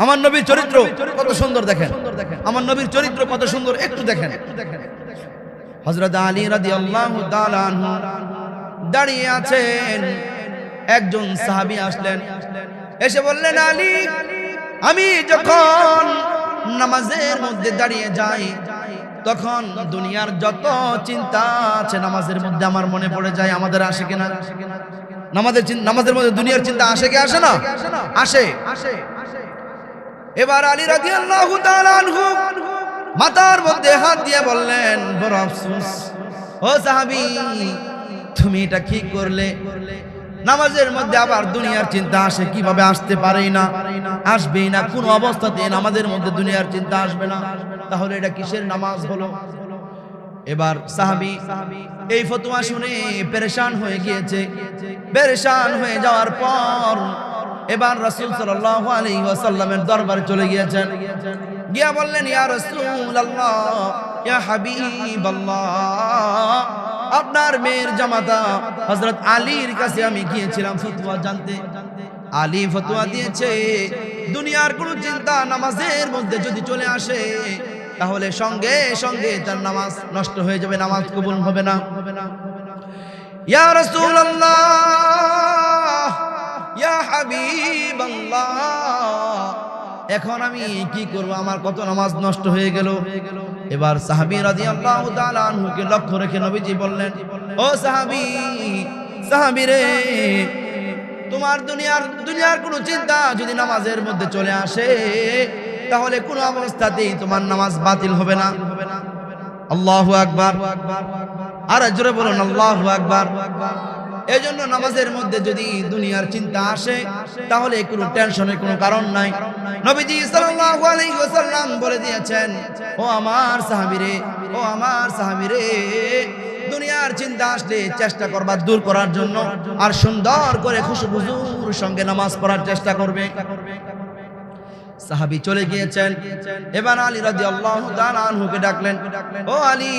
আমার নবীর চরিত্র কত সুন্দর দেখেন। আমার নবীর চরিত্র কত সুন্দর একটু দেখেন। হজরত আলী রাদি আল্লাহ দাঁড়িয়ে আছেন। একজন সাহাবী আসলেন। এসে বললেন আলী আমি যখন নামাজের মধ্যে দাঁড়িয়ে যাই তখন দুনিয়ার যত চিন্তা আছে নামাজের মধ্যে আমার মনে পড়ে যায় আমাদের আসে কিনা? নামাজের নামাজের মধ্যে দুনিয়ার চিন্তা আসে কি আসে না? আসে আসে। এবার আলী তাআলা আনহু মাথার মধ্যে হাত দিয়ে বললেন, বড় আফসোস, ও সাহাবী, তুমি এটা কি করলে? নামাজের মধ্যে আবার দুনিয়ার চিন্তা আসে, কীভাবে আসতে পারেই না? আসবেই না, কোন অবস্থাতে নামাজের মধ্যে দুনিয়ার চিন্তা আসবে না। তাহলে এটা কিসের নামাজ হলো? এবার সাহাবি এই ফতোয়া শুনে পেরেশান হয়ে গিয়েছে। পেরেশান হয়ে যাওয়ার পর এবার রাসূল সাল্লাল্লাহু আলাইহি ওয়াসাল্লামের দরবারে চলে গিয়েছেন। গিয়া বললেন, ইয়া রাসূলুল্লাহ, ইয়া হাবিবাল্লাহ, আপনার মেয়ের জামাতা হযরত আলীর কাছে আমি গিয়েছিলাম ফতোয়া জানতে। আলী ফতোয়া দিয়েছে, দুনিয়ার কোনো চিন্তা নামাজের মধ্যে যদি চলে আসে, তাহলে সঙ্গে সঙ্গে তার নামাজ নষ্ট হয়ে যাবে, নামাজ কবুল হবে না। ইয়া রাসূলুল্লাহ হাবিবাল্লাহ এখন আমি কি করব? আমার কত নামাজ নষ্ট হয়ে গেল। এবার সাহাবী রাদিয়াল্লাহু আল্লাহ আনহুকে লক্ষ্য রেখে নবীজি বললেন, ও সাহাবি সাহাবি রে, তোমার দুনিয়ার দুনিয়ার কোনো চিন্তা যদি নামাজের মধ্যে চলে আসে, তাহলে কোনো অবস্থাতেই তোমার নামাজ বাতিল হবে না। আল্লাহু আকবার। আর জোরে বলুন, আল্লাহু আকবার। এই জন্য নামাজের মধ্যে যদি দুনিয়ার চিন্তা আসে, তাহলে কোনো টেনশনের কোনো কারণ নাই। নবীজি সাল্লাল্লাহু আলাইহি ওয়াসাল্লাম বলে দিয়েছেন, ও আমার সাহাবীরে, ও আমার সাহাবীরে, দুনিয়ার চিন্তা আসলে চেষ্টা করবা দূর করার জন্য, আর সুন্দর করে খুশবুজুর সঙ্গে নামাজ পড়ার চেষ্টা করবে। সাহাবি চলে গিয়েছেন। এবার আলী রাদি আল্লাহ আনহুকে ডাকলেন, ও আলী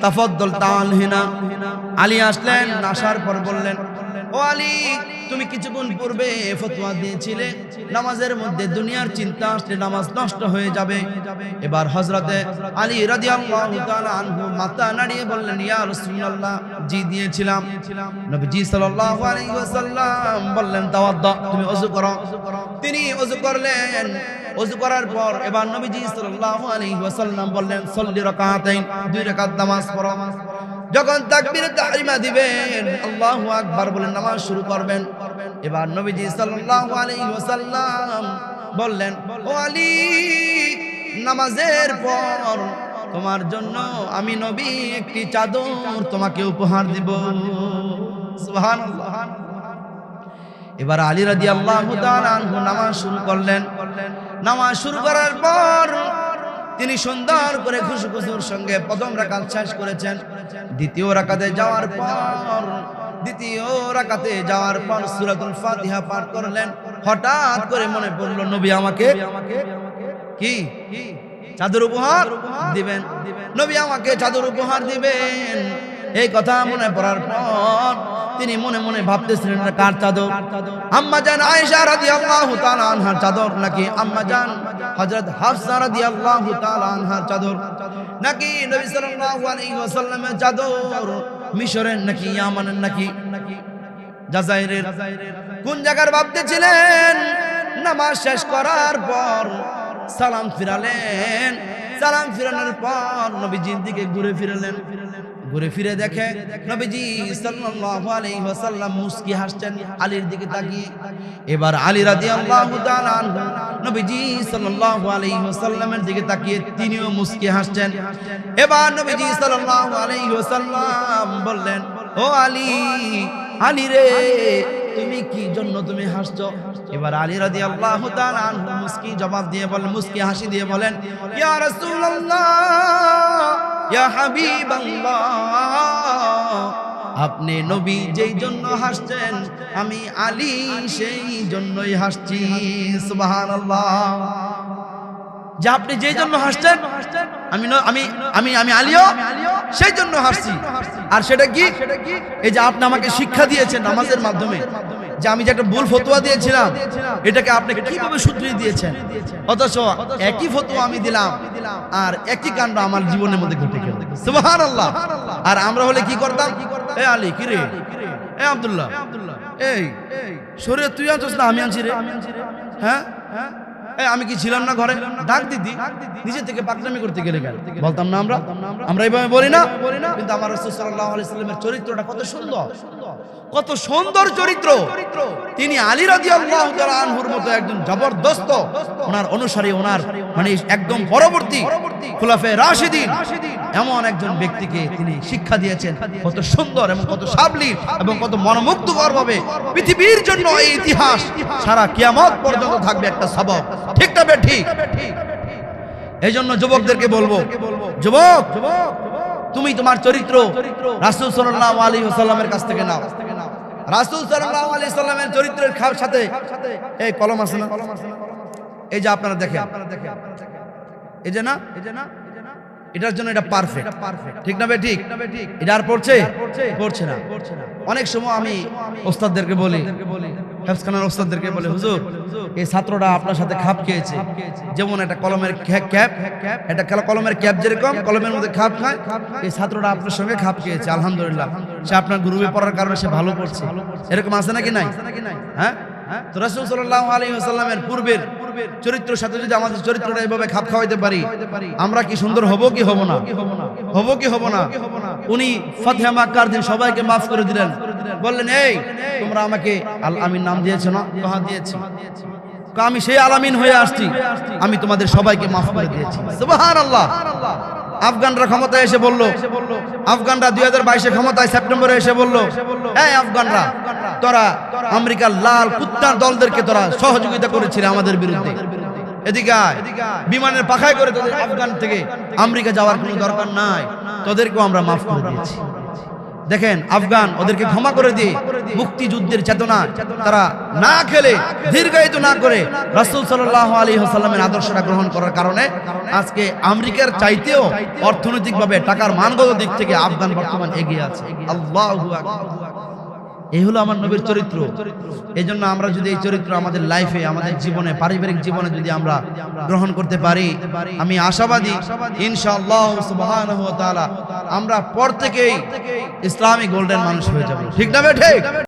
তাফদ্দল তাহিনা আলী আসলেন আসার পর বললেন ও আলী, তুমি কিছুক্ষণ পূর্বে ফতোয়া দিয়েছিলে। নামাজের মধ্যে দুনিয়ার চিন্তা আসলে নামাজ নষ্ট হয়ে যাবে। এবার হজরতে আলী রাদিয়াল্লাহু তাআলা আনহু নাড়িয়ে বললেন, ইয়া রাসূলুল্লাহ, জি দিয়েছিলাম। নবীজি সাল্লাল্লাহু আলাইহি ওয়াসাল্লাম বললেন, তাওয়াদ্দা, তুমি ওযু করো। তিনি ওযু করলেন। ওযু করার পর এবার নবীজি সাল্লাল্লাহু আলাইহি ওয়াসাল্লাম বললেন, সল্লি রাকাতাইন, দুই রাকাত নামাজ পড়ো। যখন তাকবির তাহরিমা দিবেন, আল্লাহু আকবার বলে নামাজ শুরু করবেন। এবার নবীজি সাল্লাল্লাহু আলাইহি ওয়াসাল্লাম বললেন, ও আলী, নামাজের পর তোমার জন্য আমি নবী একটি চাদর তোমাকে উপহার দিব। সুবহানাল্লাহ। এবার আলী রাদি আল্লাহ নামাজ শুরু করলেন। নামাজ শুরু করার পর তিনি সুন্দর করে খুশু খুশুর সঙ্গে প্রথম রাকাত শেষ করেছেন। দ্বিতীয় রাকাতে যাওয়ার পর, দ্বিতীয় রাকাতে যাওয়ার পর পাঠ করলেন। হঠাৎ করে মনে পড়ল, নবী আমাকে উপহার দিবেন? নবী আমাকে চাদর উপহার দিবেন। এই কথা মনে পড়ার পর তিনি মনে মনে ভাবতেছিলেন কার চাদর? আম্মা জান আয়েশা রাদিয়াল্লাহু তাআলা আনহার চাদর নাকি আম্মা জান হযরত হাফসা রাদিয়াল্লাহু তাআলা আনহার চাদর? নাকি নবী সাল্লাল্লাহু আলাইহি ওয়াসাল্লামের চাদর? মিশরের নাকি ইয়ামানের নাকি? জাজাইরের। কোন জায়গার ভাবতেছিলেন? নামাজ শেষ করার পর সালাম ফিরালেন। সালাম ফিরানোর পর নবীজির দিকে ঘুরে ফিরালেন। ঘুরে ফিরে দেখে নবীজি সাল্লাল্লাহু আলাইহি ওয়াসাল্লাম মুস্কি হাসছেন, আলীর দিকে তাকিয়ে। এবার আলী রাদিয়াল্লাহু তাআলা নবীজি সাল্লাল্লাহু আলাইহি ওয়াসাল্লামের দিকে তাকিয়ে তিনিও মুস্কি হাসছেন। এবার নবীজি সাল্লাল্লাহু আলাইহি ওয়াসাল্লাম বললেন, ও আলী আলী রে, তুমি কি জন্য তুমি হাসছো? এবার আলী রাদিয়াল্লাহু তাআলা আনহু মুস্কি জবাব দিয়ে বলেন, মুস্কি হাসি দিয়ে বলেন, ইয়া রাসূলুল্লাহ আপনি নবী যেই জন্য হাসছেন, আমি আলী সেই জন্যই হাসছি, সুবহানাল্লাহ। যে আপনি যেই জন্য হাসছেন, আমি আমি আমি আমি আলিও সেই জন্য হাসছি। আর সেটা কি? এই যে আপনি আমাকে শিক্ষা দিয়েছেন নামাজের মাধ্যমে, যে আমি যে একটা ভুল ফতোয়া দিয়েছিলাম, এটাকে আপনি কীভাবে শুধরিয়ে দিয়েছেন? অথচ একই ফতোয়া আমি দিলাম। আর একই কাণ্ড আমার জীবনের মধ্যে ঘটে গেল। সুবহানাল্লাহ। আর আমরা হলে কি করতাম? এ আলী কি রে? এ আব্দুল্লাহ। এই শরীরে তুই আনছিস না আমি আনছি রে। হ্যাঁ? এই আমি কি ছিলাম না ঘরে? ডাক দিদি নিজে থেকে পাকনামি করতে গেলে গেল বলতাম না আমরা। আমরা এইভাবে বলি না। কিন্তু আমার রাসূল চরিত্রটা কত সুন্দর। কত সুন্দর চরিত্র। তিনি আলী তাআলা আনহুর মতো একজন জবরদস্ত। ওনার অনুসারী, ওনার মানে একদম পরবর্তী খুলাফে রাশিদিন এমন একজন ব্যক্তিকে তিনি শিক্ষা দিয়েছেন কত সুন্দর এবং কত সাবলীল এবং কত মনোমুগ্ধকর ভাবে পৃথিবীর জন্য এই ইতিহাস সারা কিয়ামত পর্যন্ত থাকবে একটা সবক। ঠিক না ঠিক। এই জন্য যুবকদেরকে বলব, যুবক, তুমি তোমার চরিত্র রাসুল সাল্লাল্লাহু আলী ওয়াসাল্লামের কাছ থেকে নাও। রাসুল সাল্লাল্লাহু আলী সাল্লামের চরিত্রের খাপ সাথে এই কলম আছে না? এই যে আপনারা দেখেন এই যে না এই যে না? এটার জন্য এটা পারফেক্ট ঠিক না বে ঠিক? এটা আর পড়ছে? পড়ছে? না। অনেক সময় আমি ওস্তাদদেরকে বলি হেফসখানার ওস্তাদদেরকে বলে হুজুর এই ছাত্রটা আপনার সাথে খাপ খেয়েছে। যেমন একটা কলমের ক্যাপ একটা খেলা কলমের ক্যাপ যেরকম কলমের মধ্যে খাপ খায় এই ছাত্রটা আপনার সঙ্গে খাপ খেয়েছে আলহামদুলিল্লাহ। সে আপনার গ্রুপে পড়ার কারণে সে ভালো করছে এরকম আছে নাকি নাই? হ্যাঁ? তো রাসূল সাল্লাল্লাহু আলাইহি ওয়াসাল্লামের পূর্বের চরিত্রের সাথে যদি আমাদের চরিত্রটা এভাবে খাপ খাওয়াইতে পারি, আমরা কি সুন্দর হব কি হব না? হব কি হব না? উনি ফাতিহা মাক্কার দিন সবাইকে মাফ করে দিলেন। বললেন, এই, তোমরা আমাকে আল আমিন নাম দিয়েছ না? কহা, দিয়েছি। আমি সেই আলামিন হয়ে আসছি। আমি তোমাদের সবাইকে মাফ করে দিয়েছি। সুবহানাল্লাহ। আফগানরা ক্ষমতায় এসে বলল, আফগানরা দুই হাজার বাইশে ক্ষমতায় সেপ্টেম্বরে এসে বলল, এই আফগানরা তোরা আমেরিকার লাল কুত্তার দলদেরকে তোরা সহযোগিতা করেছিলে আমাদের বিরুদ্ধে। এদিকে বিমানের পাখায় করে তোদের আফগান থেকে আমেরিকা যাওয়ার কোনো দরকার নাই। তোদেরকেও আমরা মাফ করে দিয়েছি। দেখেন, আফগান ওদেরকে ক্ষমা করে দিয়ে মুক্তিযুদ্ধের চেতনা তারা না খেলে, দীর্ঘায়িত না করে রাসূল সাল্লাল্লাহু আলাইহি ওয়াসাল্লামের আদর্শটা গ্রহণ করার কারণে আজকে আমেরিকার চাইতেও অর্থনৈতিকভাবে টাকার মানগত দিক থেকে আফগান বর্তমান এগিয়ে আছে। আল্লাহু এই হলো আমার নবীর চরিত্র। এই জন্য আমরা যদি এই চরিত্র আমাদের লাইফে আমাদের জীবনে, পারিবারিক জীবনে যদি আমরা গ্রহণ করতে পারি, আমি আশাবাদী, ইনশাআল্লাহ আমরা পর থেকেই ইসলামী গোল্ডেন মানুষ হয়ে যাব। ঠিক না ঠিক।